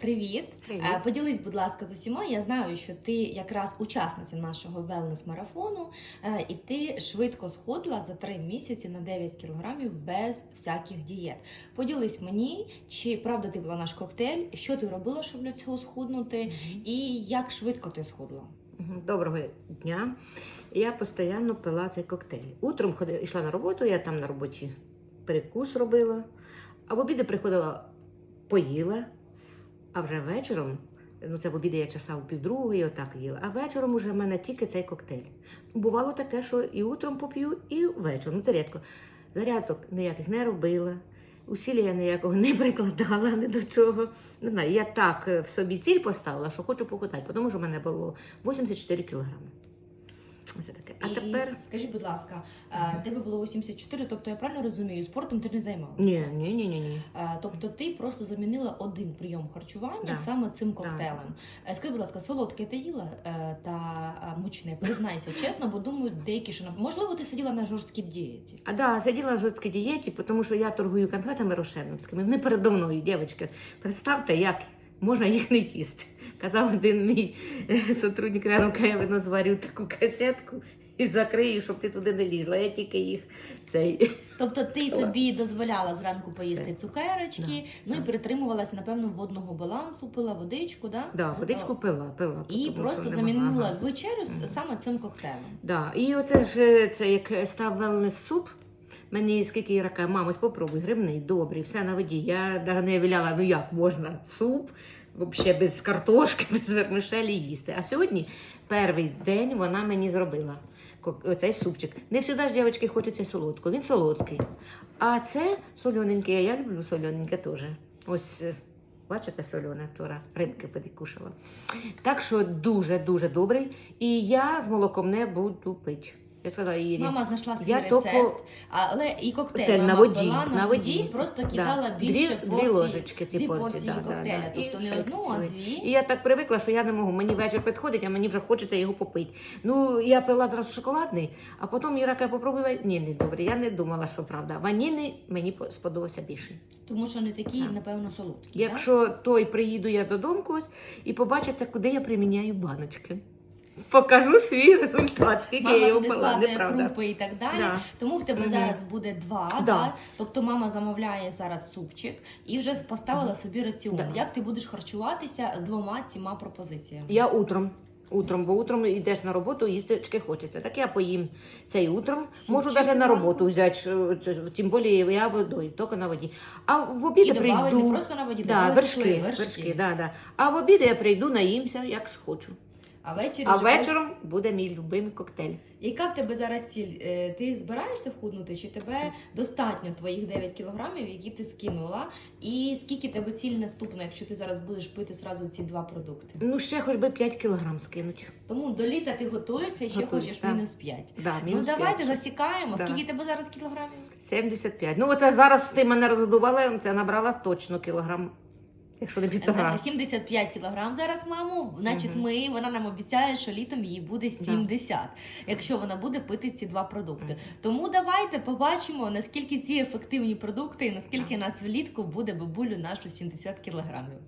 привіт. Привіт. Е, Поділись, будь ласка, з усіма. Я знаю, що ти якраз учасниця нашого велнес-марафону, е, і ти швидко сходила за три місяці на 9 кілограмів без всяких дієт. Поділись мені, чи правда ти була наш коктейль, що ти робила, щоб для цього схуднути, і як швидко ти схудла? Доброго дня. Я постійно пила цей коктейль. Утром ходила, йшла на роботу, я там на роботі перекус робила, а в обіди приходила, поїла, а вже вечором, ну це в обіді я часа в півдругої, отак їла, а вечором уже в мене тільки цей коктейль. Бувало таке, що і утром поп'ю, і ввечері. Ну це рідко. Зарядок ніяких не робила. Усілля я ніякого не прикладала ні до чого. Не знаю, я так е, в собі ціль поставила, що хочу покутати, тому що в мене було 84 кілограми. Це таке. А і, тепер. скажи, будь ласка, е, тебе було 84, тобто я правильно розумію, спортом ти не займалася? Ні, ні, ні, ні, ні. Е, Тобто ти просто замінила один прийом харчування Да. саме цим коктейлем. Е, Скажи, будь ласка, солодке ти їла е, та е, мучне? Признайся чесно, бо думаю, деякі що можливо ти сиділа на жорсткій дієті. А да, сиділа на жорсткій дієті, тому що я торгую конфетами рошеновськими. Вони передо мною, дівчатки. Представте, як можна їх не їсти. Казав один мій сотрудник рядом, я видно зварю таку касетку і закрию, щоб ти туди не лізла. Я тільки їх цей. Тобто ти собі дозволяла зранку поїсти Все. цукерочки, Да, ну і да. притримувалася, напевно, водного балансу, пила водичку, да? Да, водичку пила, пила. і тому просто замінила. Ага. вечерю з- саме цим коктейлем. Да. І оце ж це як став wellness суп. Мені скільки я каже, мамо, попробуй, грибний, добрий, все на воді. Я не виляла, ну як можна суп, взагалі без картошки, без вермишелі їсти. А сьогодні перший день вона мені зробила оцей супчик. Не завжди ж дівчатки хочеться солодкого, він солодкий. А це солоненький, я люблю солоненьке теж. Ось. е, Бачите, солене вчора рибки підкушала. Так що дуже-дуже добрий. І я з молоком не буду пити. Я сказала Ірі. Мама знайшла свій Я рецепт, тільки- але і коктейль мама на воді, пила на, на воді, воді. просто Да. кидала більше дві, порцій, дві ложечки ці дві порції. порції да, да, коктейля, да. тобто І не одну, а дві. І я так привикла, що я не можу. Мені вечір підходить, а мені вже хочеться його попити. Ну, я пила зразу шоколадний, а потім Іра каже, попробуй ванільний. Добре, я не думала, що правда. Ванільний мені по- сподобався більше. Тому що не такі, Так. напевно, солодкі. да? Якщо той приїду я додому ось і побачите, куди я приміняю баночки. Покажу свій результат, скільки Мама я його пила, складає неправда. крупи і так далі. Да. Тому в тебе Мгм. зараз буде два. Да. Да. Тобто мама замовляє зараз супчик і вже поставила собі раціон. Да. Як ти будеш харчуватися двома цими пропозиціями? Я утром. Утром, бо утром йдеш на роботу, їстечки хочеться. Так я поїм цей утром. Можу Супчик навіть на зранку? роботу взяти, що це- тим більше я водою, тільки на воді. А в обіди І добавити прийду. просто на воді, да, добавити вершки, вершки. вершки. да, да. А в обіди я прийду, наїмся, як схочу. А ввечері А вже- вечором буде мій любимий коктейль. Яка в тебе зараз ціль? Е, Ти збираєшся вхуднути, чи тебе достатньо твоїх 9 кілограмів, які ти скинула? І скільки тебе ціль наступна, якщо ти зараз будеш пити зразу ці два продукти? Ну, ще хоч би 5 кілограм скинуть. Тому до літа ти готуєшся і ще Готуюсь, хочеш так. мінус 5. Да, Ну давайте 5. засікаємо. Да. Скільки тебе зараз кілограмів? 75. Ну, оце зараз ти мене розбивала, це набрала точно кілограм, якщо не півтора. Е, 75 кілограм зараз, мамо. Значить, ми вона нам обіцяє, що літом їй буде 70, якщо вона буде пити ці два продукти. Тому давайте побачимо, наскільки ці ефективні продукти і наскільки нас влітку буде бабулю нашу 70 кілограмів.